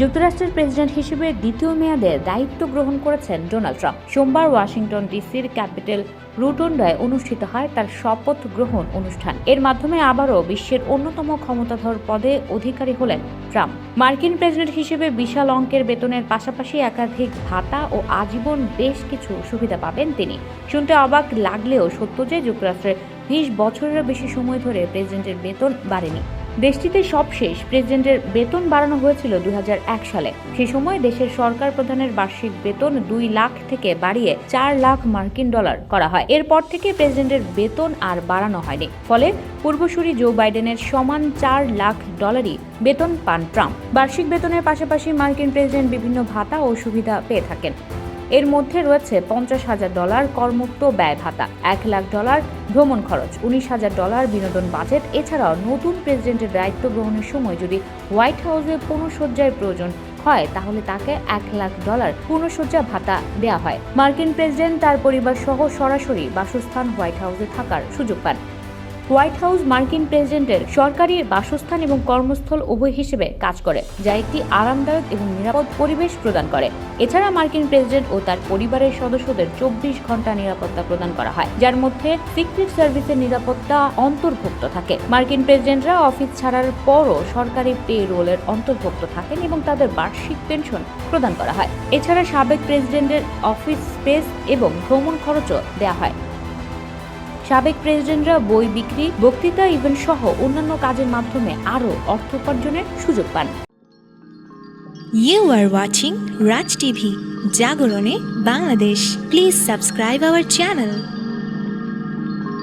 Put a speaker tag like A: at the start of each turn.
A: যুক্তরাষ্ট্রের প্রেসিডেন্ট হিসেবে দ্বিতীয় মেয়াদে দায়িত্ব গ্রহণ করেছেন ডোনাল্ড ট্রাম্প। সোমবার ওয়াশিংটন ডিসির ক্যাপিটাল রুটন্ডায় অনুষ্ঠিত হয় তার শপথ গ্রহণ অনুষ্ঠান। এর মাধ্যমে আবারও বিশ্বের অন্যতম ক্ষমতাধর পদে অধিকারী হলেন ট্রাম্প। মার্কিন প্রেসিডেন্ট হিসেবে বিশাল অঙ্কের বেতনের পাশাপাশি একাধিক ভাতা ও আজীবন বেশ কিছু সুবিধা পাবেন তিনি। শুনতে অবাক লাগলেও সত্য যে যুক্তরাষ্ট্রের বিশ বছরেরও বেশি সময় ধরে প্রেসিডেন্টের বেতন বাড়েনি। দেশটিতে সবশেষ প্রেসিডেন্টের বেতন বাড়ানো হয়েছিল দুই হাজার এক সালে। সেই সময় দেশের সরকার প্রধানের বার্ষিক বেতন দুই লাখ থেকে বাড়িয়ে চার লাখ মার্কিন ডলার করা হয়। এরপর থেকে প্রেসিডেন্টের বেতন আর বাড়ানো হয়নি। ফলে পূর্বসূরি জো বাইডেনের সমান চার লাখ ডলারই বেতন পান ট্রাম্প। বার্ষিক বেতনের পাশাপাশি মার্কিন প্রেসিডেন্ট বিভিন্ন ভাতা ও সুবিধা পেয়ে থাকেন। এর মধ্যে রয়েছে পঞ্চাশ হাজার ডলার কর্মুক্ত ব্যয় ভাতা, এক লাখ ডলার ভ্রমণ খরচ, উনিশ হাজার ডলার বিনোদন বাজেট, এছাড়াও নতুন প্রেসিডেন্টের দায়িত্ব গ্রহণের সময় যদি হোয়াইট হাউসে পুনঃসজ্জার প্রয়োজন হয়, তাহলে তাকে এক লাখ ডলার পূর্ণসজ্জা ভাতা দেওয়া হয়। মার্কিন প্রেসিডেন্ট তার পরিবার সহ সরাসরি বাসস্থান হোয়াইট হাউসে থাকার সুযোগ পান। হোয়াইট হাউস মার্কিন প্রেসিডেন্টের সরকারি বাসস্থান এবং কর্মস্থল উভয় হিসেবে কাজ করে, যা একটি আরামদায়ক এবং নিরাপদ পরিবেশ প্রদান করে। এছাড়া মার্কিন প্রেসিডেন্ট ও তার পরিবারের সদস্যদের চব্বিশ ঘণ্টা নিরাপত্তা প্রদান করা হয়, যার মধ্যে সিক্রেট সার্ভিসের নিরাপত্তা অন্তর্ভুক্ত থাকে। মার্কিন প্রেসিডেন্টরা অফিস ছাড়ার পরও সরকারি পে রোলের অন্তর্ভুক্ত থাকেন এবং তাদের বার্ষিক পেনশন প্রদান করা হয়। এছাড়া সাবেক প্রেসিডেন্টের অফিস স্পেস এবং ভ্রমণ খরচও দেওয়া হয়। সাবেক প্রেসিডেন্টরা বই বিক্রি, বক্তৃতা ইভেন সহ অন্যান্য কাজের মাধ্যমে আরও অর্থ উপার্জনের সুযোগ পান।
B: You are watching Raj TV জাগরণে Bangladesh please subscribe our channel